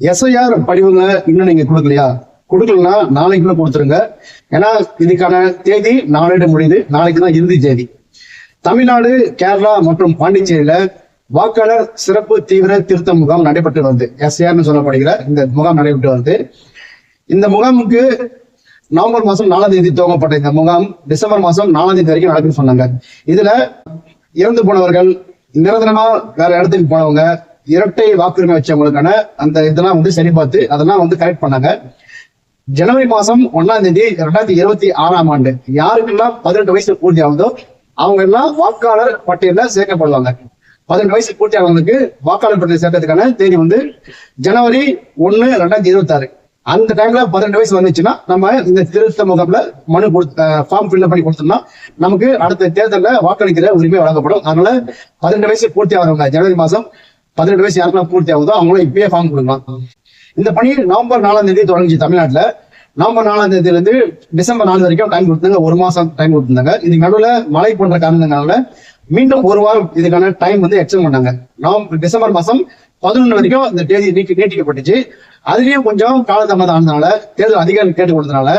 SIR படிவங்க இன்னும் நீங்க கொடுக்கலையா? கொடுக்கலன்னா நாளைக்குள்ள கொடுத்துருங்க. ஏன்னா இதுக்கான தேதி நாளையிட முடியுது. நாளைக்கு தான் இறுதி தேதி. தமிழ்நாடு கேரளா மற்றும் பாண்டிச்சேரியில வாக்காளர் சிறப்பு தீவிர திருத்த முகாம் நடைபெற்று வருது. எஸ்ஐஆர்னு சொல்லப்படுகிற இந்த முகாம் நடைபெற்று வருது. இந்த முகாமுக்கு நவம்பர் மாசம் நாலாம் தேதி துவங்கப்பட்ட இந்த முகாம் டிசம்பர் மாசம் நாலாம் தேதி வரைக்கும் நடக்குன்னு சொன்னாங்க. இதுல இறந்து போனவர்கள் நிரந்தரமா வேற இடத்துக்கு போனவங்க இரட்டை வாக்குரிமை வச்சவங்களுக்கான அந்த இதெல்லாம் வந்து சரி பார்த்து அதெல்லாம் வந்து கரெக்ட் பண்ணாங்க. ஜனவரி மாசம் ஒன்னாம் தேதி ரெண்டாயிரத்தி இருபத்தி ஆறாம் ஆண்டு யாருக்கெல்லாம் பதினெட்டு வயசு பூர்த்தி ஆகுதோ அவங்க எல்லாம் வாக்காளர் பட்டியல சேர்க்கப்படுவாங்க. பதினெட்டு வயசு பூர்த்தி ஆனவங்களுக்கு வாக்காளர் பட்டியல் சேர்க்கறதுக்கான தேதி வந்து ஜனவரி ஒன்னு ரெண்டாயிரத்தி இருபத்தி ஆறு அந்த டைம்ல பதினெட்டு வயசு வந்துச்சுன்னா நம்ம இந்த திருத்த முகாம்ல மனு கொடுத்து ஃபார்ம் ஃபில்அப் பண்ணி கொடுத்தோம்னா நமக்கு அடுத்த தேர்தலில் வாக்களிக்கிற உரிமை வழங்கப்படும். அதனால பதினெட்டு வயசு பூர்த்தி ஆகிறவங்க ஜனவரி மாசம் பதினெட்டு வயசு யாருக்கெல்லாம் பூர்த்தி ஆகுதோ அவங்களும் இப்பயே ஃபார்ம் கொடுக்கலாம். இந்த பணி நவம்பர் நாலாம் தேதி தொடங்குச்சு தமிழ்நாட்டில். நவம்பர் நாலாம் தேதியில இருந்து டிசம்பர் நாலு வரைக்கும் டைம் கொடுத்தாங்க. ஒரு மாசம் டைம் கொடுத்துருந்தாங்க. இதுக்கு நடுவில் மழை போன்ற காரணங்களால மீண்டும் ஒரு வாரம் இதுக்கான டைம் வந்து எக்ஸ்டெண்ட் பண்ணாங்க. நவம்பர் டிசம்பர் மாசம் பதினொன்று வரைக்கும் இந்த தேதி நீட்டி நீட்டிக்கப்பட்டுச்சு. அதுலேயும் கொஞ்சம் காலதாமதம் ஆனதுனால தேர்தல் அதிகாரிகள் கேட்டுக் கொடுத்தனால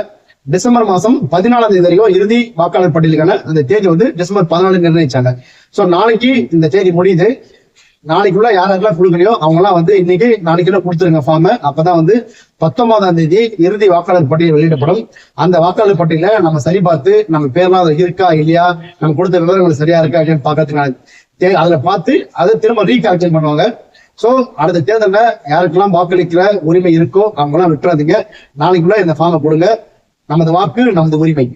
டிசம்பர் மாசம் பதினாலாம் தேதி வரைக்கும் இறுதி வாக்காளர் பட்டியலுக்கான அந்த தேதி வந்து டிசம்பர் பதினாலு நிர்ணயிச்சாங்க. ஸோ நாளைக்கு இந்த தேதி முடியுது. நாளைக்குள்ள யாரெல்லாம் கொடுக்கலையோ அவங்கலாம் வந்து இன்னைக்கு நாளைக்குள்ள கொடுத்துருங்க ஃபார்ம் அப்பதான் வந்து பத்தொன்பதாம் தேதி இறுதி வாக்காளர் பட்டியல் வெளியிடப்படும். அந்த வாக்காளர் பட்டியல நம்ம சரி பார்த்து நம்ம பேர்லாம் அதுல இருக்கா இல்லையா? நம்ம கொடுத்த விவரங்கள் சரியா இருக்கா இல்லையான்னு பாக்கிறதுக்கான தே- அதுல பார்த்து அதை திரும்ப ரீகால்குலேட் பண்ணுவாங்க. சோ அடுத்த தேர்தலில் யாருக்கெல்லாம் வாக்களிக்கிற உரிமை இருக்கோ அவங்கெல்லாம் விட்டுறாதீங்க. நாளைக்குள்ள இந்த ஃபார்மை கொடுங்க நமது வாக்கு நமது உரிமை.